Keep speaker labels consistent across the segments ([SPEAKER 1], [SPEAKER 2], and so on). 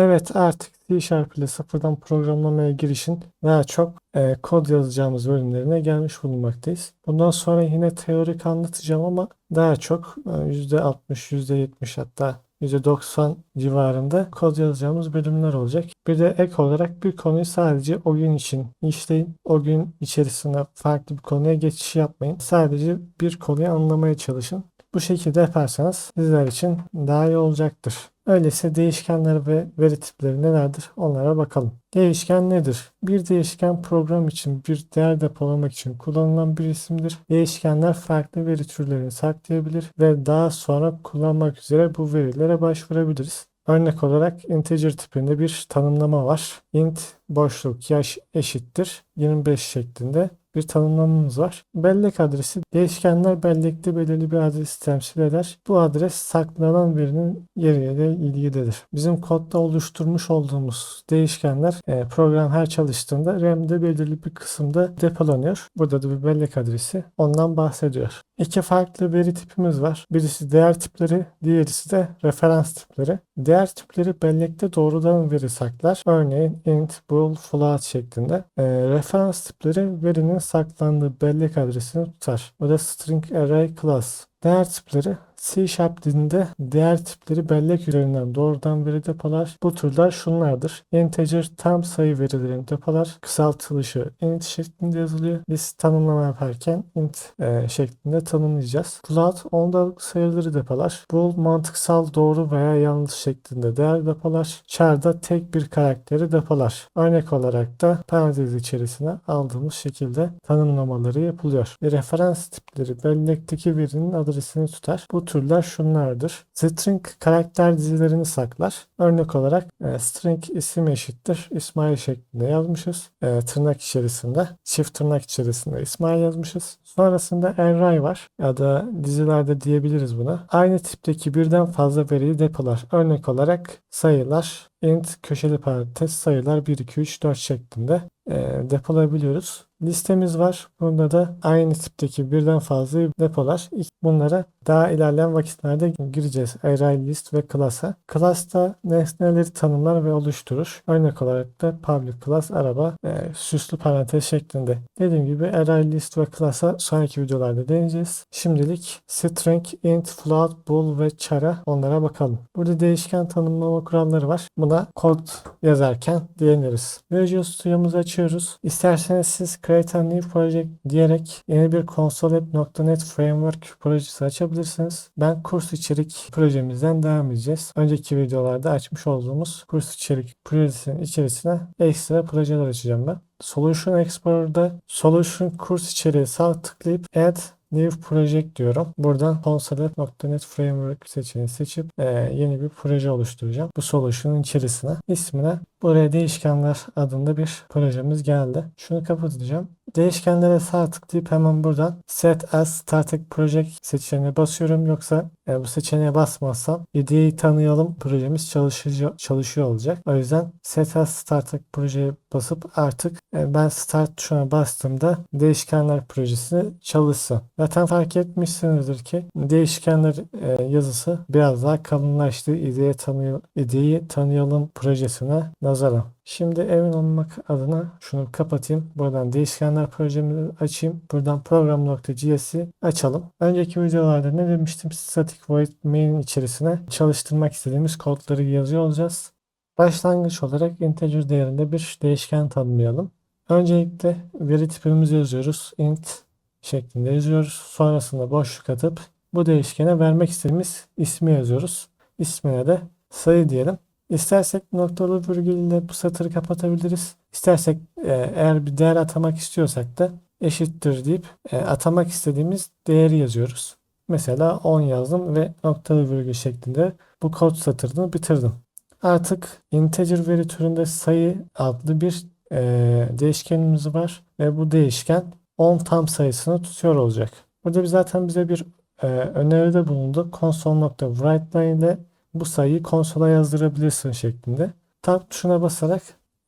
[SPEAKER 1] Evet artık C Sharp ile sıfırdan programlamaya girişin daha çok e, kod yazacağımız bölümlerine gelmiş bulunmaktayız. Bundan sonra yine teorik anlatacağım ama daha çok e, %60, %70 hatta %90 civarında kod yazacağımız bölümler olacak. Bir de ek olarak bir konuyu sadece o gün için işleyin. O gün içerisinde farklı bir konuya geçiş yapmayın. Sadece bir konuyu anlamaya çalışın. Bu şekilde yaparsanız sizler için daha iyi olacaktır. Öyleyse değişkenler ve veri tipleri nelerdir onlara bakalım. Değişken nedir? Bir değişken program için bir değer depolamak için kullanılan bir isimdir. Değişkenler farklı veri türlerini saklayabilir ve daha sonra kullanmak üzere bu verilere başvurabiliriz. Örnek olarak integer tipinde bir tanımlama var. int boşluk yaş eşittir 25 şeklinde bir tanımlamamız var. Bellek adresi değişkenler bellekte belirli bir adresi temsil eder. Bu adres saklanan verinin yeriyle ilgilidir. Bizim kodda oluşturmuş olduğumuz değişkenler e, program her çalıştığında RAM'de belirli bir kısımda depolanıyor. Burada da bir bellek adresi ondan bahsediyor. İki farklı veri tipimiz var. Birisi değer tipleri, diğerisi de referans tipleri. Değer tipleri bellekte doğrudan veri saklar. Örneğin int, bool, float şeklinde. E, referans tipleri verinin saklandığı bellek adresini tutar. O da string array class. Değer tipleri C Sharp dilinde değer tipleri bellek üzerinden doğrudan veri depolar. Bu türler şunlardır. Integer tam sayı verilerini depolar. Kısaltılışı int şeklinde yazılıyor. Biz tanımlama yaparken int e, şeklinde tanımlayacağız. Float ondalık sayıları depolar. Bool mantıksal doğru veya yanlış şeklinde değer depolar. Char da tek bir karakteri depolar. Örnek olarak da parantez içerisine aldığımız şekilde tanımlamaları yapılıyor. Referans tipleri bellekteki verinin adresini tutar. Bu türler şunlardır. String karakter dizilerini saklar. Örnek olarak e, string isim eşittir İsmail şeklinde yazmışız. E, tırnak içerisinde, çift tırnak içerisinde İsmail yazmışız. Sonrasında array var ya da dizilerde diyebiliriz buna. Aynı tipteki birden fazla veriyi depolar. Örnek olarak sayılar, int köşeli parantez sayılar 1, 2, 3, 4 şeklinde e, depolayabiliyoruz. Listemiz var. Bunda da aynı tipteki birden fazla depolar. Bunlara daha ilerleyen vakitlerde gireceğiz. Array list ve class'a. Class da nesneleri tanımlar ve oluşturur. Örnek olarak da public class araba e, süslü parantez şeklinde. Dediğim gibi array list ve class'a sonraki videolarda deneyeceğiz. Şimdilik string, int, float, bool ve char'a onlara bakalım. Burada değişken tanımlama kuralları var. Buna kod yazarken diyebiliriz. Visual Studio'muzu açıyoruz. İsterseniz siz Create a New Project diyerek yeni bir console.net Framework projesi açabilirsiniz. Ben kurs içerik projemizden devam edeceğiz. Önceki videolarda açmış olduğumuz kurs içerik projesinin içerisine ekstra projeler açacağım ben. Solution Explorer'da Solution kurs içeriği sağ tıklayıp Add New Project diyorum. Buradan console.net Framework seçeneğini seçip e, yeni bir proje oluşturacağım. Bu solution'un içerisine ismine buraya değişkenler adında bir projemiz geldi. Şunu kapatacağım. Değişkenlere sağ tıklayıp hemen buradan Set as Static Project seçeneğine basıyorum. Yoksa e, bu seçeneğe basmazsam IDE'yi tanıyalım projemiz çalışıyor, çalışıyor olacak. O yüzden Set as Static Projeye basıp artık e, ben Start tuşuna bastığımda değişkenler projesi çalışsın. Zaten fark etmişsinizdir ki değişkenler e, yazısı biraz daha kalınlaştı. IDE'yi IDE'yi tanıyalım projesine nazaran. Şimdi emin olmak adına şunu kapatayım. Buradan değişkenler projemizi açayım. Buradan program.js'i açalım. Önceki videolarda ne demiştim? Static void main içerisine çalıştırmak istediğimiz kodları yazıyor olacağız. Başlangıç olarak integer değerinde bir değişken tanımlayalım. Öncelikle veri tipimizi yazıyoruz. int şeklinde yazıyoruz. Sonrasında boşluk atıp bu değişkene vermek istediğimiz ismi yazıyoruz. İsmine de sayı diyelim. İstersek noktalı virgül bu satırı kapatabiliriz. İstersek e, eğer bir değer atamak istiyorsak da eşittir deyip e, atamak istediğimiz değeri yazıyoruz. Mesela 10 yazdım ve noktalı virgül şeklinde bu kod satırını bitirdim. Artık integer veri türünde sayı adlı bir e, değişkenimiz var ve bu değişken 10 tam sayısını tutuyor olacak. Burada zaten bize bir öneride bulundu. console.writeLine ile bu sayıyı konsola yazdırabilirsin şeklinde. Tab tuşuna basarak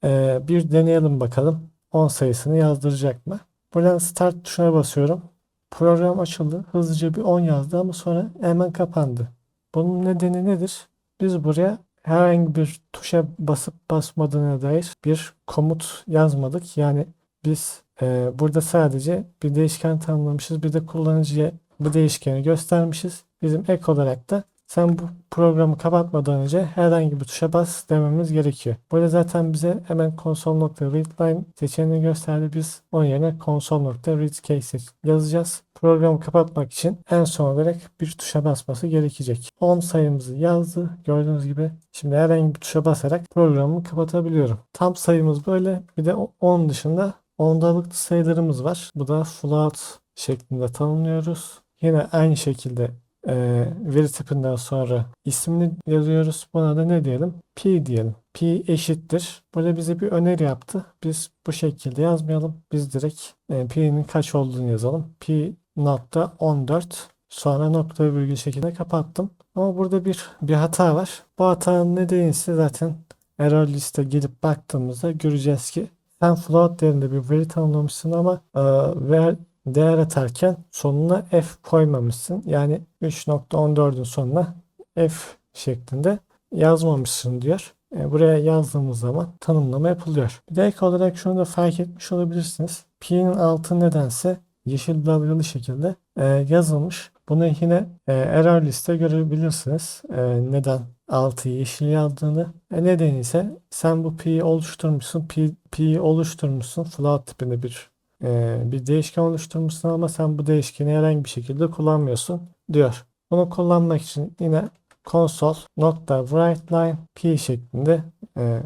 [SPEAKER 1] e, bir deneyelim bakalım 10 sayısını yazdıracak mı? Buradan Start tuşuna basıyorum. Program açıldı. Hızlıca bir 10 yazdı ama sonra hemen kapandı. Bunun nedeni nedir? Biz buraya herhangi bir tuşa basıp basmadığına dair bir komut yazmadık. Yani biz e, burada sadece bir değişken tanımlamışız. Bir de kullanıcıya bu değişkeni göstermişiz. Bizim ek olarak da sen bu programı kapatmadan önce herhangi bir tuşa bas dememiz gerekiyor. Burada zaten bize hemen console.readline seçeneğini gösterdi. Biz onun yerine console.readcase yazacağız. Programı kapatmak için en son olarak bir tuşa basması gerekecek. 10 sayımızı yazdı. Gördüğünüz gibi şimdi herhangi bir tuşa basarak programımı kapatabiliyorum. Tam sayımız böyle. Bir de 10 dışında ondalıklı sayılarımız var. Bu da float şeklinde tanımlıyoruz. Yine aynı şekilde e, veri tipinden sonra ismini yazıyoruz. Buna da ne diyelim? P diyelim. P eşittir. Burada bize bir öneri yaptı. Biz bu şekilde yazmayalım. Biz direkt e, P'nin kaç olduğunu yazalım. P nokta 14 sonra nokta virgül şeklinde kapattım. Ama burada bir bir hata var. Bu hatanın nedeni ise zaten error liste gidip baktığımızda göreceğiz ki sen float değerinde bir veri tanımlamışsın ama e, ver, değer atarken sonuna f koymamışsın. Yani 3.14'ün sonuna f şeklinde yazmamışsın diyor. E, buraya yazdığımız zaman tanımlama yapılıyor. Bir de ek olarak şunu da fark etmiş olabilirsiniz. P'nin altı nedense yeşil dalgalı şekilde e, yazılmış. Bunu yine e, error liste görebilirsiniz. Neden altı yeşil yazdığını. E, nedeni ise sen bu P'yi oluşturmuşsun. P, P'yi oluşturmuşsun. Float tipinde bir e, bir değişken oluşturmuşsun ama sen bu değişkeni herhangi bir şekilde kullanmıyorsun diyor. Bunu kullanmak için yine console nokta writeline p şeklinde e,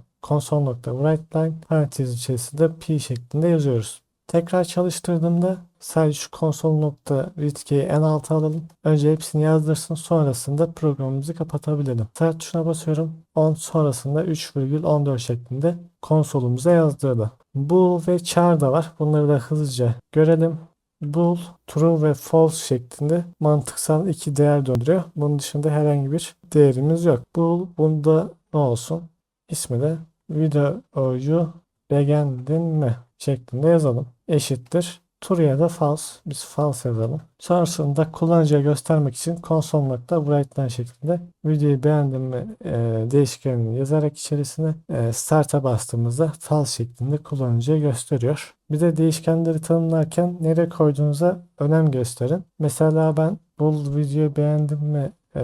[SPEAKER 1] nokta writeline parantez içerisinde p şeklinde yazıyoruz. Tekrar çalıştırdığımda sadece şu console nokta readkey'i en alta alalım. Önce hepsini yazdırsın sonrasında programımızı kapatabilirim. Start tuşuna basıyorum. 10 sonrasında 3,14 şeklinde konsolumuza yazdırdı. Bool ve char da var. Bunları da hızlıca görelim. Bool, true ve false şeklinde mantıksal iki değer döndürüyor. Bunun dışında herhangi bir değerimiz yok. Bool bunda ne olsun? İsmi de videoyu beğendin mi? şeklinde yazalım. Eşittir. True ya da false. Biz false yazalım. Sonrasında kullanıcıya göstermek için console.writeline şeklinde videoyu beğendim mi e, değişkenini yazarak içerisine e, start'a bastığımızda false şeklinde kullanıcıya gösteriyor. Bir de değişkenleri tanımlarken nereye koyduğunuza önem gösterin. Mesela ben bu videoyu beğendim mi e,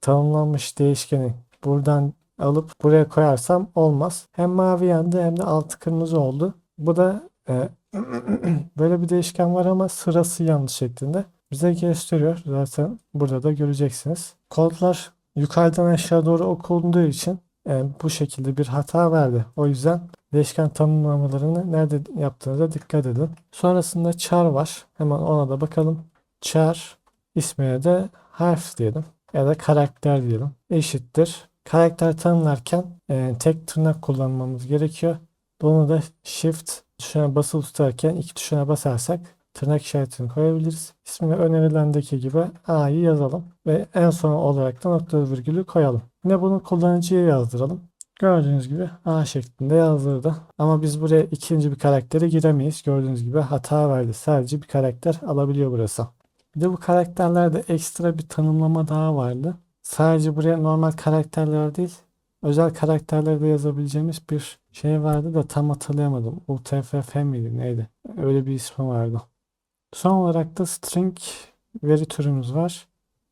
[SPEAKER 1] tanımlanmış değişkeni buradan alıp buraya koyarsam olmaz. Hem mavi yandı hem de altı kırmızı oldu. Bu da e, böyle bir değişken var ama sırası yanlış şeklinde bize gösteriyor. Zaten burada da göreceksiniz. Kodlar yukarıdan aşağı doğru okunduğu için e, bu şekilde bir hata verdi. O yüzden değişken tanımlamalarını nerede yaptığınıza dikkat edin. Sonrasında char var. Hemen ona da bakalım. Char ismine de harf diyelim ya da karakter diyelim. Eşittir. Karakter tanımlarken e, tek tırnak kullanmamız gerekiyor. Bunu da Shift tuşuna basılı tutarken iki tuşuna basarsak tırnak işaretini koyabiliriz. İsmini önerilendeki gibi A'yı yazalım ve en son olarak da nokta virgülü koyalım. Yine bunu kullanıcıya yazdıralım. Gördüğünüz gibi A şeklinde yazdırdı. Ama biz buraya ikinci bir karaktere giremeyiz. Gördüğünüz gibi hata verdi. Sadece bir karakter alabiliyor burası. Bir de bu karakterlerde ekstra bir tanımlama daha vardı. Sadece buraya normal karakterler değil, özel karakterleri de yazabileceğimiz bir şey vardı da tam hatırlayamadım. UTF-F miydi neydi? Öyle bir ismi vardı. Son olarak da string veri türümüz var.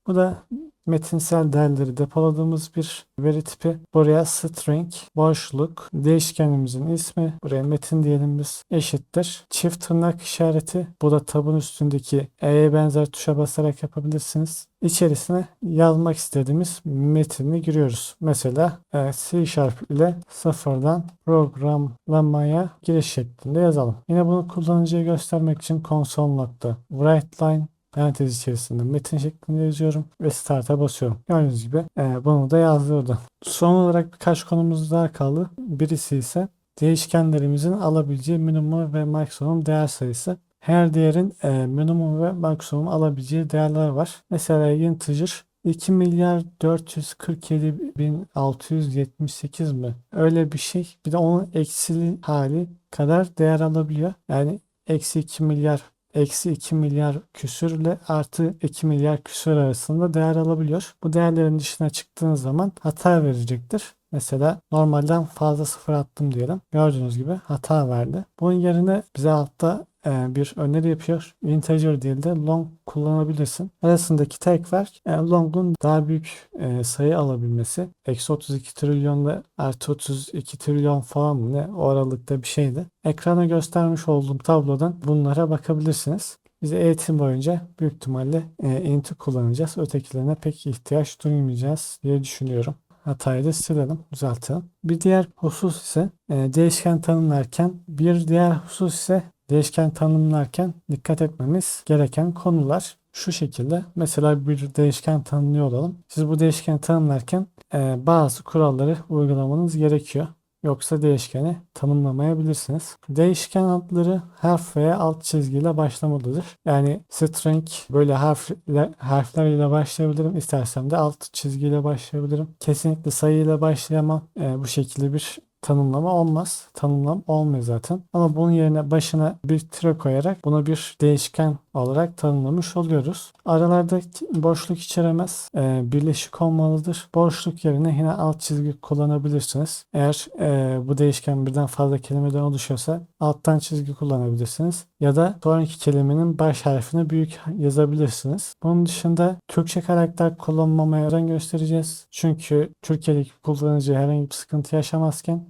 [SPEAKER 1] Bu da metinsel değerleri depoladığımız bir veri tipi. Buraya string, boşluk, değişkenimizin ismi, buraya metin diyelim biz eşittir. Çift tırnak işareti, bu da tabın üstündeki E'ye benzer tuşa basarak yapabilirsiniz. İçerisine yazmak istediğimiz metini giriyoruz. Mesela e, C Sharp ile sıfırdan programlamaya giriş şeklinde yazalım. Yine bunu kullanıcıya göstermek için console.writeline parantez içerisinde metin şeklinde yazıyorum ve start'a basıyorum. Gördüğünüz gibi e, bunu da yazdırdı. Son olarak birkaç konumuz daha kaldı. Birisi ise değişkenlerimizin alabileceği minimum ve maksimum değer sayısı. Her değerin e, minimum ve maksimum alabileceği değerler var. Mesela integer 2 milyar 447 bin 678 mi? Öyle bir şey. Bir de onun eksili hali kadar değer alabiliyor. Yani eksi 2 milyar eksi 2 milyar küsürle artı 2 milyar küsür arasında değer alabiliyor. Bu değerlerin dışına çıktığınız zaman hata verecektir. Mesela normalden fazla sıfır attım diyelim. Gördüğünüz gibi hata verdi. Bunun yerine bize altta bir öneri yapıyor. Integer değil de long kullanabilirsin. Arasındaki tek fark e, long'un daha büyük e, sayı alabilmesi. Eksi 32 trilyonla artı 32 trilyon falan mı ne o aralıkta bir şeydi. Ekrana göstermiş olduğum tablodan bunlara bakabilirsiniz. Biz eğitim boyunca büyük ihtimalle e, int kullanacağız. Ötekilerine pek ihtiyaç duymayacağız diye düşünüyorum. Hatayı da silelim, düzeltelim. Bir diğer husus ise e, değişken tanımlarken bir diğer husus ise değişken tanımlarken dikkat etmemiz gereken konular şu şekilde. Mesela bir değişken tanımlıyor olalım. Siz bu değişkeni tanımlarken e, bazı kuralları uygulamanız gerekiyor. Yoksa değişkeni tanımlamayabilirsiniz. Değişken adları harf veya alt çizgiyle başlamalıdır. Yani string böyle harfle, harfler ile başlayabilirim. İstersem de alt çizgiyle başlayabilirim. Kesinlikle sayı ile başlayamam. E, bu şekilde bir tanımlama olmaz. Tanımlam olmuyor zaten. Ama bunun yerine başına bir tire koyarak buna bir değişken olarak tanımlamış oluyoruz. Aralarda boşluk içeremez. E, birleşik olmalıdır. Boşluk yerine yine alt çizgi kullanabilirsiniz. Eğer e, bu değişken birden fazla kelimeden oluşuyorsa alttan çizgi kullanabilirsiniz. Ya da sonraki kelimenin baş harfini büyük yazabilirsiniz. Bunun dışında Türkçe karakter kullanmamaya özen göstereceğiz. Çünkü Türkiye'deki kullanıcı herhangi bir sıkıntı yaşamazken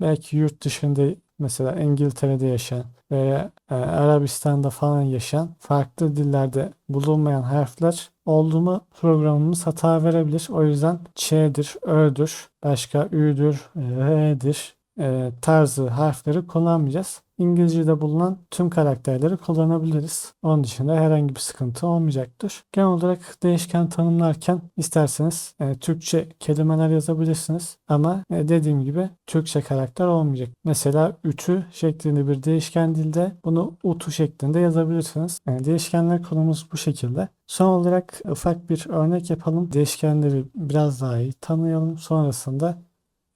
[SPEAKER 1] belki yurt dışında mesela İngiltere'de yaşayan veya e, Arabistan'da falan yaşayan farklı dillerde bulunmayan harfler oldu mu programımız hata verebilir. O yüzden Ç'dir, Ö'dür, başka Ü'dür, R'dir e, tarzı harfleri kullanmayacağız. İngilizce'de bulunan tüm karakterleri kullanabiliriz. Onun dışında herhangi bir sıkıntı olmayacaktır. Genel olarak değişken tanımlarken isterseniz e, Türkçe kelimeler yazabilirsiniz. Ama e, dediğim gibi Türkçe karakter olmayacak. Mesela ütü şeklinde bir değişken dilde bunu utu şeklinde yazabilirsiniz. Yani değişkenler konumuz bu şekilde. Son olarak ufak bir örnek yapalım. Değişkenleri biraz daha iyi tanıyalım. Sonrasında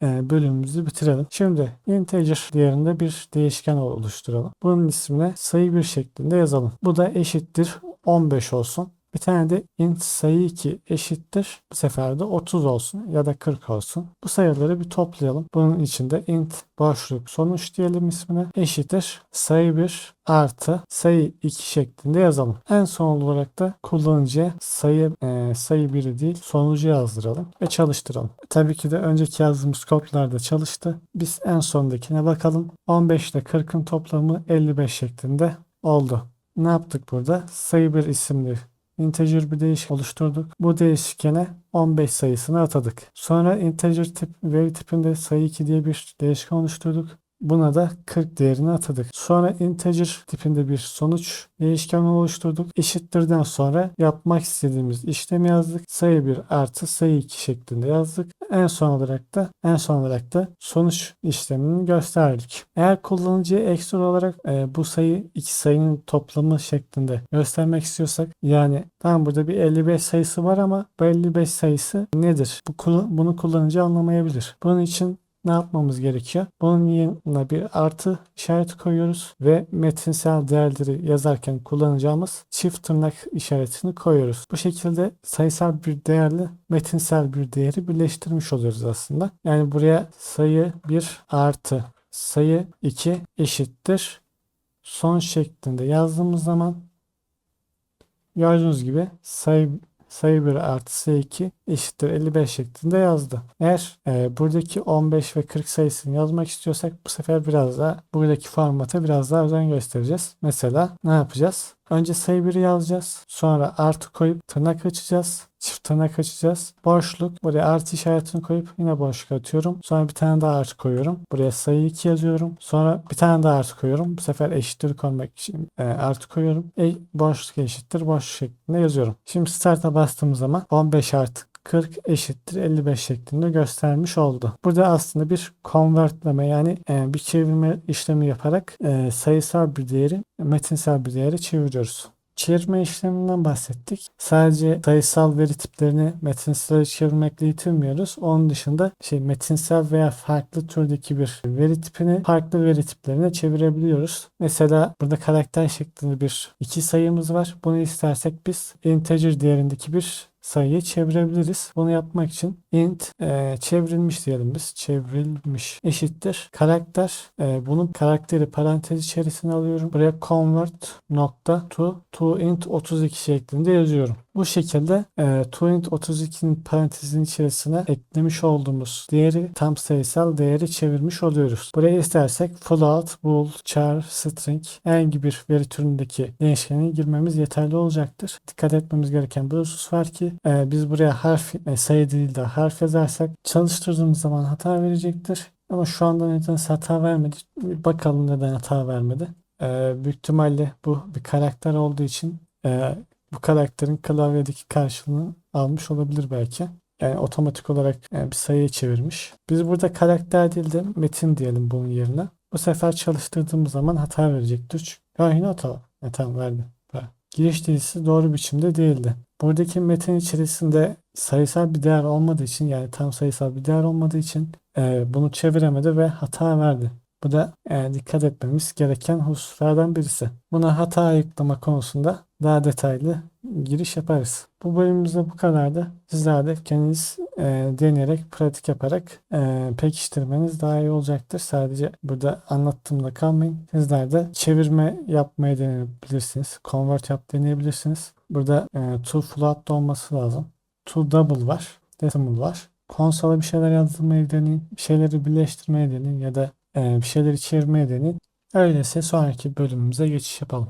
[SPEAKER 1] bölümümüzü bitirelim. Şimdi integer değerinde bir değişken oluşturalım. Bunun ismine sayı bir şeklinde yazalım. Bu da eşittir 15 olsun. Bir tane de int sayı 2 eşittir. Bu sefer de 30 olsun ya da 40 olsun. Bu sayıları bir toplayalım. Bunun içinde int boşluk sonuç diyelim ismine. Eşittir sayı 1 artı sayı 2 şeklinde yazalım. En son olarak da kullanıcıya sayı e, sayı 1'i değil sonucu yazdıralım ve çalıştıralım. Tabii ki de önceki yazdığımız kodlarda çalıştı. Biz en sondakine bakalım. 15 ile 40'ın toplamı 55 şeklinde oldu. Ne yaptık burada? Sayı 1 isimli integer bir değişken oluşturduk. Bu değişkene 15 sayısını atadık. Sonra integer tip veri tipinde sayı 2 diye bir değişken oluşturduk. Buna da 40 değerini atadık. Sonra integer tipinde bir sonuç değişken oluşturduk. Eşittirden sonra yapmak istediğimiz işlemi yazdık. Sayı 1 artı sayı 2 şeklinde yazdık. En son olarak da en son olarak da sonuç işlemini gösterdik. Eğer kullanıcıya ekstra olarak e, bu sayı iki sayının toplamı şeklinde göstermek istiyorsak yani tam burada bir 55 sayısı var ama bu 55 sayısı nedir? Bu bunu kullanıcı anlamayabilir. Bunun için ne yapmamız gerekiyor? Bunun yanına bir artı işareti koyuyoruz ve metinsel değerleri yazarken kullanacağımız çift tırnak işaretini koyuyoruz. Bu şekilde sayısal bir değerle metinsel bir değeri birleştirmiş oluyoruz aslında. Yani buraya sayı 1 artı sayı 2 eşittir son şeklinde yazdığımız zaman gördüğünüz gibi sayı sayı 1 artı sayı 2 eşittir 55 şeklinde yazdı. Eğer e, buradaki 15 ve 40 sayısını yazmak istiyorsak bu sefer biraz daha buradaki formata biraz daha özen göstereceğiz. Mesela ne yapacağız? Önce sayı 1'i yazacağız. Sonra artı koyup tırnak açacağız. Çift tırnak açacağız. Boşluk. Buraya artı işaretini koyup yine boşluk atıyorum. Sonra bir tane daha artı koyuyorum. Buraya sayı 2 yazıyorum. Sonra bir tane daha artı koyuyorum. Bu sefer eşittir koymak için e, artı koyuyorum. E, boşluk eşittir boşluk şeklinde yazıyorum. Şimdi start'a bastığım zaman 15 artı 40 eşittir 55 şeklinde göstermiş oldu. Burada aslında bir convertleme yani e, bir çevirme işlemi yaparak e, sayısal bir değeri metinsel bir değeri çeviriyoruz. çevirme işleminden bahsettik. Sadece sayısal veri tiplerini metinsel çevirmekle yetinmiyoruz. Onun dışında şey metinsel veya farklı türdeki bir veri tipini farklı veri tiplerine çevirebiliyoruz. Mesela burada karakter şeklinde bir iki sayımız var. Bunu istersek biz integer değerindeki bir sayıyı çevirebiliriz. Bunu yapmak için int e, çevrilmiş diyelim biz. Çevrilmiş eşittir. Karakter e, bunun karakteri parantez içerisine alıyorum. Buraya convert nokta to to int 32 şeklinde yazıyorum. Bu şekilde e, to int 32'nin parantezin içerisine eklemiş olduğumuz değeri tam sayısal değeri çevirmiş oluyoruz. Buraya istersek float, bool, char, string herhangi bir veri türündeki değişkeni girmemiz yeterli olacaktır. Dikkat etmemiz gereken bir husus var ki e, biz buraya harf e, sayı değil de harf yazarsak çalıştırdığımız zaman hata verecektir. Ama şu anda neden hata vermedi? Bir bakalım neden hata vermedi. E, büyük ihtimalle bu bir karakter olduğu için e, bu karakterin klavyedeki karşılığını almış olabilir belki. Yani otomatik olarak e, bir sayıya çevirmiş. Biz burada karakter değil de metin diyelim bunun yerine. Bu sefer çalıştırdığımız zaman hata verecektir. Ya yine hata. E, tamam verdi. Ha. Giriş dizisi doğru biçimde değildi. Buradaki metin içerisinde sayısal bir değer olmadığı için yani tam sayısal bir değer olmadığı için e, bunu çeviremedi ve hata verdi. Bu da e, dikkat etmemiz gereken hususlardan birisi. Buna hata ayıklama konusunda daha detaylı giriş yaparız. Bu bölümümüzde bu kadardı. Sizler de kendiniz e, deneyerek, pratik yaparak e, pekiştirmeniz daha iyi olacaktır. Sadece burada anlattığımda kalmayın. Sizler de çevirme yapmayı deneyebilirsiniz. Convert yap deneyebilirsiniz. Burada e, to float da olması lazım. To double var. Decimal var. Konsola bir şeyler yazdırmayı deneyin. Bir şeyleri birleştirmeyi deneyin ya da e, bir şeyleri çevirmeye deneyin. Öyleyse sonraki bölümümüze geçiş yapalım.